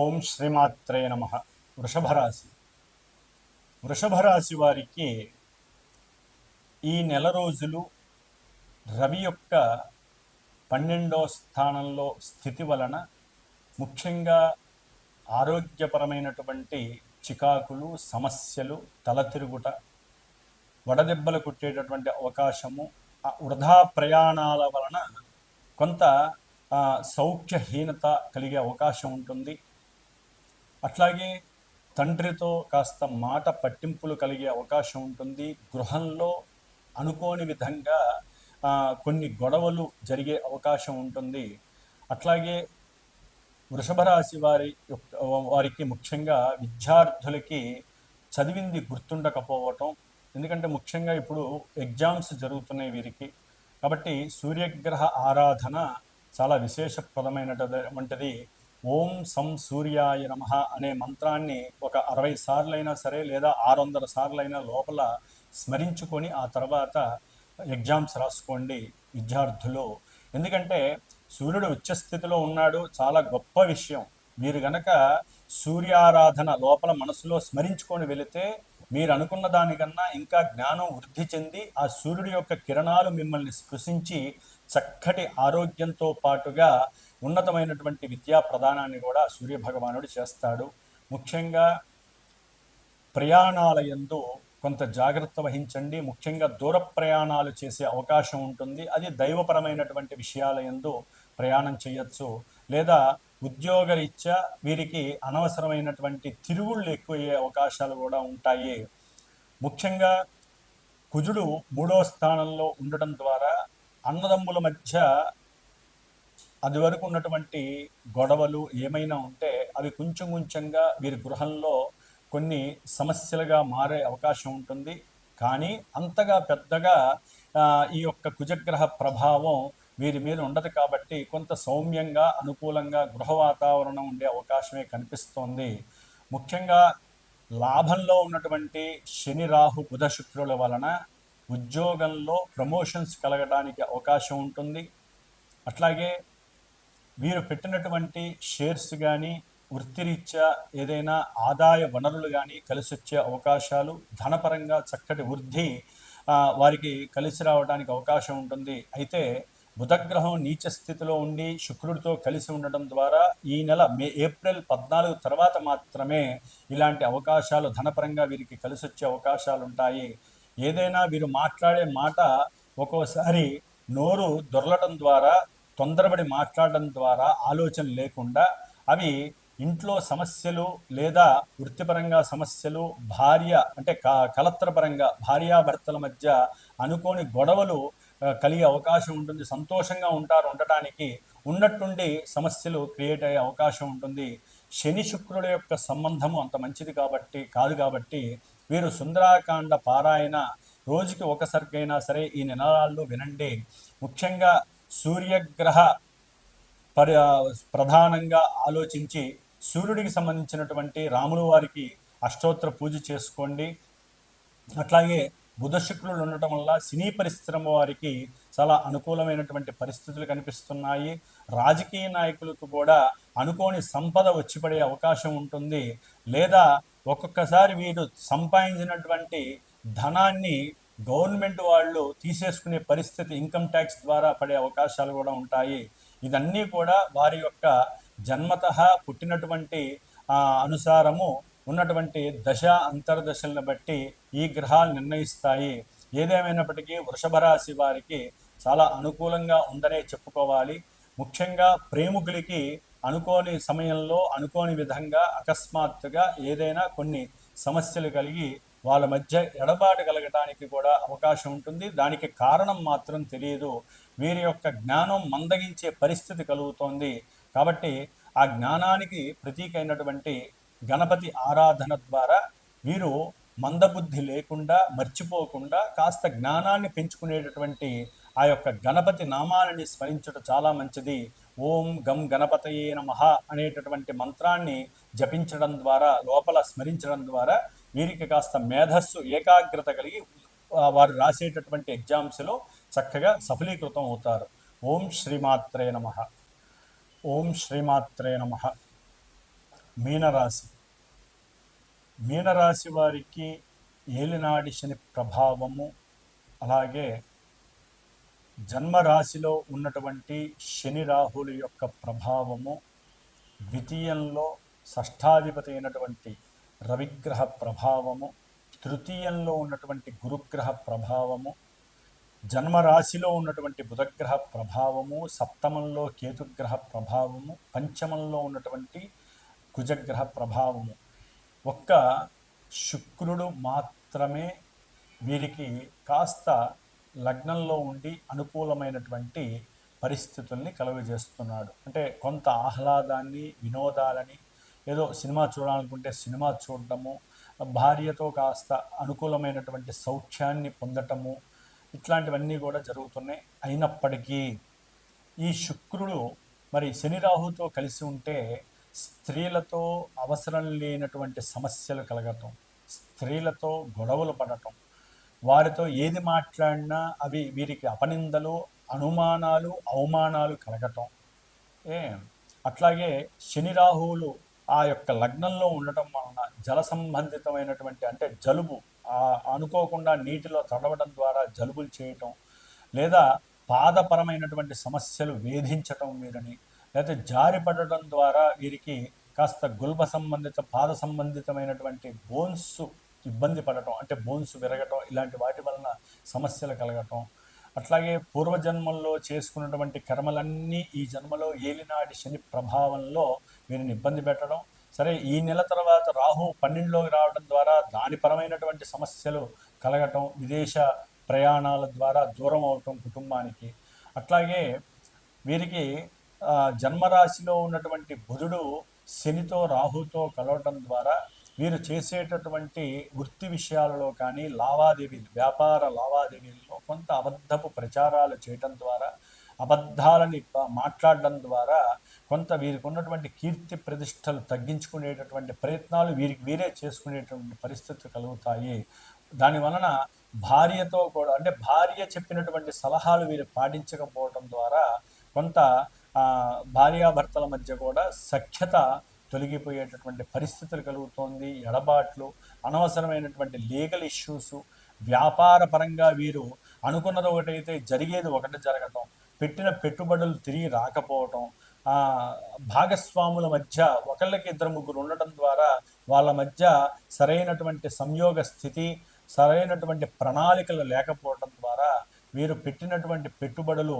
ఓం శ్రీమాత్రే నమ. వృషభరాశి. వృషభరాశి వారికి ఈ నెల రోజులు రవి యొక్క పన్నెండవ స్థానంలో స్థితి వలన ముఖ్యంగా ఆరోగ్యపరమైనటువంటి చికాకులు సమస్యలు తలతిరుగుట వడదెబ్బలు కుట్టేటటువంటి అవకాశము వృధా ప్రయాణాల వలన కొంత సౌఖ్యహీనత కలిగే అవకాశం ఉంటుంది. అట్లాగే తండ్రితో కాస్త మాట పట్టింపులు కలిగే అవకాశం ఉంటుంది. గృహంలో అనుకోని విధంగా కొన్ని గొడవలు జరిగే అవకాశం ఉంటుంది. అట్లాగే వృషభ రాశి వారి యొక్క వారికి ముఖ్యంగా విద్యార్థులకి చదివింది గుర్తుండకపోవటం ఎందుకంటే ముఖ్యంగా ఇప్పుడు ఎగ్జామ్స్ జరుగుతున్నాయి వీరికి. కాబట్టి సూర్యగ్రహ ఆరాధన చాలా విశేషప్రదమైనటువంటిది ఓం సం సూర్యాయ నమ అనే మంత్రాన్ని ఒక అరవై సార్లైనా సరే లేదా ఆరు వందల సార్లైనా లోపల స్మరించుకొని ఆ తర్వాత ఎగ్జామ్స్ రాసుకోండి విద్యార్థులు. ఎందుకంటే సూర్యుడు ఉచ్చస్థితిలో ఉన్నాడు చాలా గొప్ప విషయం. మీరు గనక సూర్యారాధన లోపల మనసులో స్మరించుకొని వెళితే మీరు అనుకున్న దానికన్నా ఇంకా జ్ఞానం వృద్ధి చెంది ఆ సూర్యుడి యొక్క కిరణాలు మిమ్మల్ని స్పృశించి చక్కటి ఆరోగ్యంతో పాటుగా ఉన్నతమైనటువంటి విద్యా ప్రదానాన్ని కూడా సూర్య భగవానుడు చేస్తాడు. ముఖ్యంగా ప్రయాణాలయందు కొంత జాగ్రత్త వహించండి. ముఖ్యంగా దూర ప్రయాణాలు చేసే అవకాశం ఉంటుంది. అది దైవపరమైనటువంటి విషయాల ఎందు ప్రయాణం చేయొచ్చు. లేదా ఉద్యోగరీత్యా వీరికి అనవసరమైనటువంటి తిరుగుళ్ళు ఎక్కువయ్యే అవకాశాలు కూడా ఉంటాయి. ముఖ్యంగా కుజుడు మూడో స్థానంలో ఉండటం ద్వారా అన్నదమ్ముల మధ్య అది వరకు ఉన్నటువంటి గొడవలు ఏమైనా ఉంటే అవి కొంచెం కొంచెంగా వీరి గృహంలో కొన్ని సమస్యలుగా మారే అవకాశం ఉంటుంది. కానీ అంతగా పెద్దగా ఈ యొక్క కుజగ్రహ ప్రభావం వీరి మీద ఉండదు కాబట్టి కొంత సౌమ్యంగా అనుకూలంగా గృహ వాతావరణం ఉండే అవకాశమే కనిపిస్తోంది. ముఖ్యంగా లాభంలో ఉన్నటువంటి శని రాహు బుధ శుక్రుల వలన ఉద్యోగంలో ప్రమోషన్స్ కలగడానికి అవకాశం ఉంటుంది. అట్లాగే వీరు పెట్టినటువంటి షేర్స్ కానీ వృత్తిరీత్యా ఏదైనా ఆదాయ వనరులు కానీ కలిసి వచ్చే అవకాశాలు ధనపరంగా చక్కటి వృద్ధి వారికి కలిసి రావడానికి అవకాశం ఉంటుంది. అయితే బుధగ్రహం నీచ స్థితిలో ఉండి శుక్రుడితో కలిసి ఉండడం ద్వారా ఈ నెల మే ఏప్రిల్ పద్నాలుగు తర్వాత మాత్రమే ఇలాంటి అవకాశాలు ధనపరంగా వీరికి కలిసి వచ్చే అవకాశాలు ఉంటాయి ఏదైనా వీరు మాట్లాడే మాట ఒక్కోసారి నోరు దొరలటం ద్వారా తొందరపడి మాట్లాడడం ద్వారా ఆలోచన లేకుండా అవి ఇంట్లో సమస్యలు లేదా వృత్తిపరంగా సమస్యలు భార్య అంటే క కలత్రపరంగా భార్యాభర్తల మధ్య అనుకోని గొడవలు కలిగే అవకాశం ఉంటుంది. సంతోషంగా ఉంటారు ఉండటానికి. ఉన్నట్టుండి సమస్యలు క్రియేట్ అయ్యే అవకాశం ఉంటుంది. శని శుక్రుల యొక్క సంబంధము అంత మంచిది కాబట్టి కాదు కాబట్టి వీరు సుందరాకాండ పారాయణ రోజుకి ఒకసారికైనా సరే ఈ నినాదాల్లో వినండి. ముఖ్యంగా సూర్యగ్రహ పరి ప్రధానంగా ఆలోచించి సూర్యుడికి సంబంధించినటువంటి రాముల వారికి అష్టోత్తర పూజ చేసుకోండి. అట్లాగే బుధ శుక్రులు ఉండటం వల్ల సినీ పరిశ్రమ వారికి చాలా అనుకూలమైనటువంటి పరిస్థితులు కనిపిస్తున్నాయి. రాజకీయ నాయకులకు కూడా అనుకోని సంపద వచ్చిపడే అవకాశం ఉంటుంది. లేదా ఒక్కొక్కసారి వీరు సంపాదించినటువంటి ధనాన్ని గవర్నమెంట్ వాళ్ళు తీసేసుకునే పరిస్థితి ఇన్కమ్ ట్యాక్స్ ద్వారా పడే అవకాశాలు కూడా ఉంటాయి. ఇదన్నీ కూడా వారి యొక్క జన్మత పుట్టినటువంటి అనుసారము ఉన్నటువంటి దశ అంతర్దశలను బట్టి ఈ గ్రహాలు నిర్ణయిస్తాయి. ఏదేమైనప్పటికీ వృషభ రాశి వారికి చాలా అనుకూలంగా ఉందనే చెప్పుకోవాలి. ముఖ్యంగా ప్రేమికులకి అనుకోని సమయంలో అనుకోని విధంగా అకస్మాత్తుగా ఏదైనా కొన్ని సమస్యలు కలిగి వాళ్ళ మధ్య ఎడబాటు కలగటానికి కూడా అవకాశం ఉంటుంది. దానికి కారణం మాత్రం తెలియదు. వీరి యొక్క జ్ఞానం మందగించే పరిస్థితి కలుగుతోంది. కాబట్టి ఆ జ్ఞానానికి ప్రతీక అయినటువంటి గణపతి ఆరాధన ద్వారా వీరు మందబుద్ధి లేకుండా మర్చిపోకుండా కాస్త జ్ఞానాన్ని పెంచుకునేటటువంటి ఆ యొక్క గణపతి నామాలని స్మరించడం చాలా మంచిది. ఓం గం గణపతయే నమః అనేటటువంటి మంత్రాన్ని జపించడం ద్వారా లోపల స్మరించడం ద్వారా వీరికి కాస్త మేధస్సు ఏకాగ్రత కలిగి వారు రాసేటటువంటి ఎగ్జామ్స్లో చక్కగా సఫలీకృతం అవుతారు. ఓం శ్రీమాత్రే నమ. ఓం శ్రీమాత్రే నమ. మీనరాశి. మీనరాశి వారికి ఏలినాడి శని ప్రభావము అలాగే జన్మరాశిలో ఉన్నటువంటి శని రాహులు యొక్క ప్రభావము ద్వితీయంలో షష్ఠాధిపతి అయినటువంటి రవిగ్రహ ప్రభావము తృతీయంలో ఉన్నటువంటి గురుగ్రహ ప్రభావము జన్మరాశిలో ఉన్నటువంటి బుధగ్రహ ప్రభావము సప్తమంలో కేతుగ్రహ ప్రభావము పంచమంలో ఉన్నటువంటి కుజగ్రహ ప్రభావము. ఒక్క శుక్రుడు మాత్రమే వీరికి కాస్త లగ్నంలో ఉండి అనుకూలమైనటువంటి పరిస్థితుల్ని కలుగజేస్తున్నాడు. అంటే కొంత ఆహ్లాదాన్ని వినోదాలని ఏదో సినిమా చూడాలనుకుంటే సినిమా చూడటము భార్యతో కాస్త అనుకూలమైనటువంటి సౌఖ్యాన్ని పొందటము ఇట్లాంటివన్నీ కూడా జరుగుతున్నాయి. అయినప్పటికీ ఈ శుక్రుడు మరి శని రాహుతో కలిసి ఉంటే స్త్రీలతో అవసరం లేనటువంటి సమస్యలు కలగటం స్త్రీలతో గొడవలు పడటం వారితో ఏది మాట్లాడినా అవి వీరికి అపనిందలు అనుమానాలు అవమానాలు కలగటం. ఏ అట్లాగే శని రాహువులు ఆ యొక్క లగ్నంలో ఉండటం వలన జల సంబంధితమైనటువంటి అంటే జలుబు అనుకోకుండా నీటిలో తడవడం ద్వారా జలుబులు చేయటం లేదా పాదపరమైనటువంటి సమస్యలు వేధించటం వీరిని లేదా జారి పడటం ద్వారా వీరికి కాస్త గుల్బ సంబంధిత పాద సంబంధితమైనటువంటి బోన్స్ ఇబ్బంది పడటం అంటే బోన్స్ విరగటం ఇలాంటి వాటి వలన సమస్యలు కలగటం. అట్లాగే పూర్వజన్మల్లో చేసుకున్నటువంటి కర్మలన్నీ ఈ జన్మలో ఏలినాటి శని ప్రభావంలో వీరిని ఇబ్బంది పెట్టడం. సరే ఈ నెల తర్వాత రాహు పన్నెండులోకి రావడం ద్వారా దాని పరమైనటువంటి సమస్యలు కలగటం విదేశ ప్రయాణాల ద్వారా దూరం అవటం కుటుంబానికి. అట్లాగే వీరికి జన్మరాశిలో ఉన్నటువంటి బుధుడు శనితో రాహుతో కలవటం ద్వారా వీరు చేసేటటువంటి వృత్తి విషయాలలో కానీ లావాదేవీలు వ్యాపార లావాదేవీల్లో కొంత అబద్ధపు ప్రచారాలు చేయటం ద్వారా అబద్ధాలని మాట్లాడడం ద్వారా కొంత వీరికి ఉన్నటువంటి కీర్తి ప్రతిష్టలు తగ్గించుకునేటటువంటి ప్రయత్నాలు వీరికి వీరే చేసుకునేటువంటి పరిస్థితులు కలుగుతాయి. దాని వలన భార్యతో కూడా అంటే భార్య చెప్పినటువంటి సలహాలు వీరు పాటించకపోవడం ద్వారా కొంత భార్యాభర్తల మధ్య కూడా సఖ్యత తొలగిపోయేటటువంటి పరిస్థితులు కలుగుతోంది ఎడబాట్లు అనవసరమైనటువంటి లీగల్ ఇష్యూస్ వ్యాపార పరంగా వీరు అనుకున్నది ఒకటైతే జరిగేది ఒకటి జరగటం పెట్టిన పెట్టుబడులు తిరిగి రాకపోవటం భాగస్వాముల మధ్య ఒకళ్ళకి ఇద్దరు ముగ్గురు ఉండటం ద్వారా వాళ్ళ మధ్య సరైనటువంటి సంయోగ స్థితి సరైనటువంటి ప్రణాళికలు లేకపోవడం ద్వారా వీరు పెట్టినటువంటి పెట్టుబడులు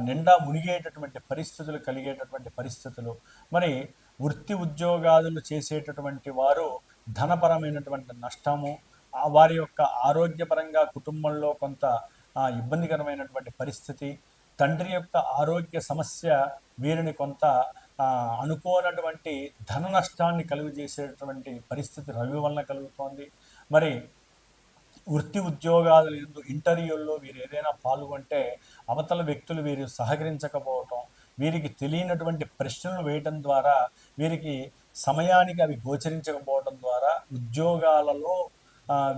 నిండా మునిగేటటువంటి పరిస్థితులు కలిగేటటువంటి పరిస్థితులు. మరి వృత్తి ఉద్యోగాదులు చేసేటటువంటి వారు ధనపరమైనటువంటి నష్టము వారి యొక్క ఆరోగ్యపరంగా కుటుంబంలో కొంత ఇబ్బందికరమైనటువంటి పరిస్థితి తండ్రి యొక్క ఆరోగ్య సమస్య వీరిని కొంత అనుకోనటువంటి ధన నష్టాన్ని కలుగజేసేటటువంటి పరిస్థితి రవి వలన కలుగుతోంది. మరి వృత్తి ఉద్యోగాలు ఎందు ఇంటర్వ్యూల్లో వీరు ఏదైనా పాల్గొంటే అవతల వ్యక్తులు వీరు సహకరించకపోవటం వీరికి తెలియనటువంటి ప్రశ్నలు వేయటం ద్వారా వీరికి సమయానికి అవి గోచరించకపోవటం ద్వారా ఉద్యోగాలలో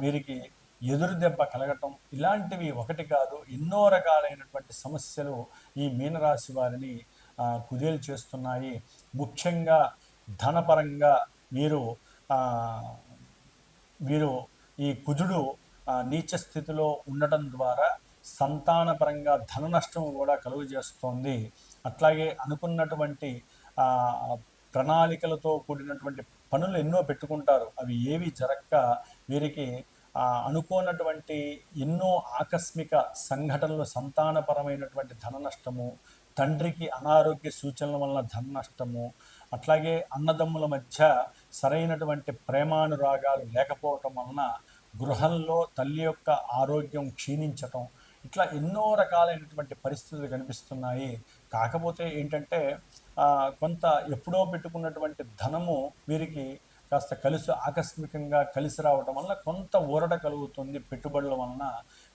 వీరికి ఎదురు దెబ్బ కలగటం ఇలాంటివి ఒకటి కాదు ఎన్నో రకాలైనటువంటి సమస్యలు ఈ మీనరాశి వారిని కుదేలు చేస్తున్నాయి ముఖ్యంగా ధనపరంగా మీరు వీరు ఈ కుజుడు నీచ స్థితిలో ఉండటం ద్వారా సంతానపరంగా ధన నష్టం కూడా కలుగజేస్తోంది. అట్లాగే అనుకున్నటువంటి ప్రణాళికలతో కూడినటువంటి పనులు ఎన్నో పెట్టుకుంటారు. అవి ఏవి జరగక వీరికి అనుకోనటువంటి ఎన్నో ఆకస్మిక సంఘటనలు సంతానపరమైనటువంటి ధన నష్టము తండ్రికి అనారోగ్య సూచనల వలన ధన నష్టము అట్లాగే అన్నదమ్ముల మధ్య సరైనటువంటి ప్రేమానురాగాలు లేకపోవటం వలన గృహంలో తల్లి యొక్క ఆరోగ్యం క్షీణించటం ఇట్లా ఎన్నో రకాలైనటువంటి పరిస్థితులు కనిపిస్తున్నాయి. కాకపోతే ఏంటంటే కొంత ఎప్పుడో పెట్టుకున్నటువంటి ధనము వీరికి కాస్త కలిసి ఆకస్మికంగా కలిసి రావటం వల్ల కొంత ఊరట కలుగుతుంది పెట్టుబడుల వలన.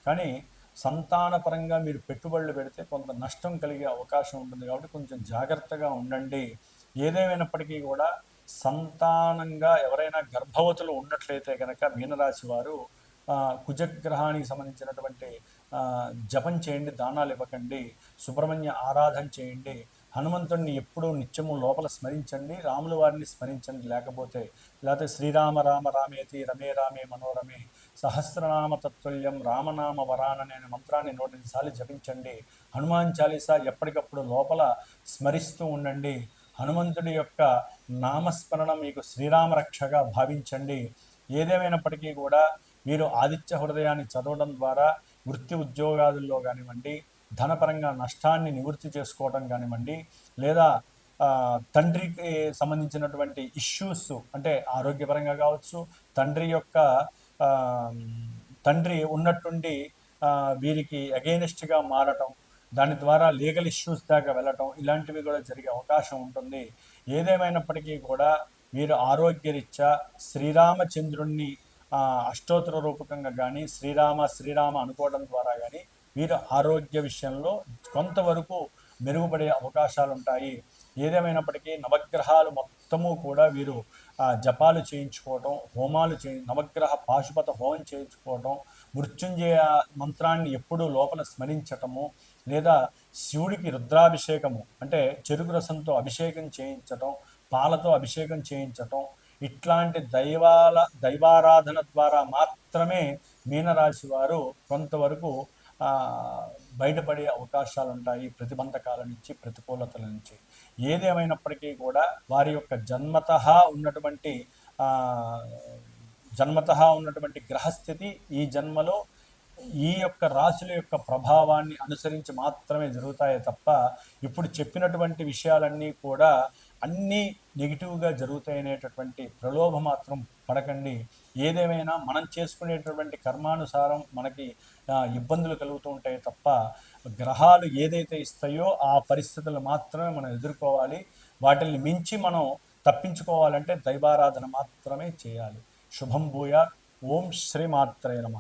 కానీ సంతానపరంగా మీరు పెట్టుబడులు పెడితే కొంత నష్టం కలిగే అవకాశం ఉంటుంది కాబట్టి కొంచెం జాగ్రత్తగా ఉండండి. ఏదేమైనప్పటికీ కూడా సంతానంగా ఎవరైనా గర్భవతులు ఉన్నట్లయితే కనుక మీనరాశి వారు కుజగ్రహానికి సంబంధించినటువంటి జపం చేయండి దానాలు ఇవ్వకండి సుబ్రహ్మణ్య ఆరాధన చేయండి హనుమంతుడిని ఎప్పుడూ నిత్యము లోపల స్మరించండి రాముల వారిని స్మరించండి లేకపోతే లేకపోతే శ్రీరామ రామ రామేతి రమే రామే మనోరమే సహస్రనామ తత్తుల్యం రామనామ వరాననే మంత్రాన్ని నూట సార్లు జపించండి హనుమాన్ చాలీసా ఎప్పటికప్పుడు లోపల స్మరిస్తూ ఉండండి హనుమంతుడి యొక్క నామస్మరణ మీకు శ్రీరామరక్షగా భావించండి ఏదేమైనప్పటికీ కూడా మీరు ఆదిత్య హృదయాన్ని చదవడం ద్వారా వృత్తి ఉద్యోగాదుల్లో కానివ్వండి ధనపరంగా నష్టాన్ని నివృత్తి చేసుకోవడం కానివ్వండి లేదా తండ్రికి సంబంధించినటువంటి ఇష్యూస్ అంటే ఆరోగ్యపరంగా కావచ్చు తండ్రి యొక్క తండ్రి ఉన్నట్టుండి వీరికి అగెయినిస్ట్గా మారటం దాని ద్వారా లీగల్ ఇష్యూస్ దాకా వెళ్ళటం ఇలాంటివి కూడా జరిగే అవకాశం ఉంటుంది. ఏదేమైనప్పటికీ కూడా వీరు ఆరోగ్యరీత్యా శ్రీరామచంద్రుణ్ణి అష్టోత్తర రూపకంగా కానీ శ్రీరామ శ్రీరామ అనుకోవడం ద్వారా కానీ వీరు ఆరోగ్య విషయంలో కొంతవరకు మెరుగుపడే అవకాశాలు ఉంటాయి ఏదేమైనప్పటికీ నవగ్రహాలు మొత్తము కూడా వీరు జపాలు చేయించుకోవటం హోమాలు చే నవగ్రహ పాశుపత హోమం చేయించుకోవటం మృత్యుంజయ మంత్రాన్ని ఎప్పుడూ లోపల స్మరించటము లేదా శివుడికి రుద్రాభిషేకము అంటే చెరుకు రసంతో అభిషేకం చేయించటం పాలతో అభిషేకం చేయించటం ఇట్లాంటి దైవాల దైవారాధన ద్వారా మాత్రమే మీనరాశి వారు కొంతవరకు బయటపడే అవకాశాలు ఉంటాయి ప్రతిబంధకాల నుంచి ప్రతికూలతల నుంచి ఏదేమైనప్పటికీ కూడా వారి యొక్క జన్మత ఉన్నటువంటి జన్మత ఉన్నటువంటి గ్రహస్థితి ఈ జన్మలో ఈ యొక్క రాశుల యొక్క ప్రభావాన్ని అనుసరించి మాత్రమే జరుగుతాయి తప్ప ఇప్పుడు చెప్పినటువంటి విషయాలన్నీ కూడా అన్నీ నెగిటివ్గా జరుగుతాయనేటటువంటి ప్రలోభ మాత్రం పడకండి. ఏదేమైనా మనం చేసుకునేటటువంటి కర్మానుసారం మనకి ఇబ్బందులు కలుగుతూ ఉంటాయి తప్ప గ్రహాలు ఏదైతే ఇస్తాయో ఆ పరిస్థితులు మాత్రమే మనం ఎదుర్కోవాలి. వాటిని మించి మనం తప్పించుకోవాలంటే దైవారాధన మాత్రమే చేయాలి. శుభం భూయా ఓం శ్రీమాత్రే నమ.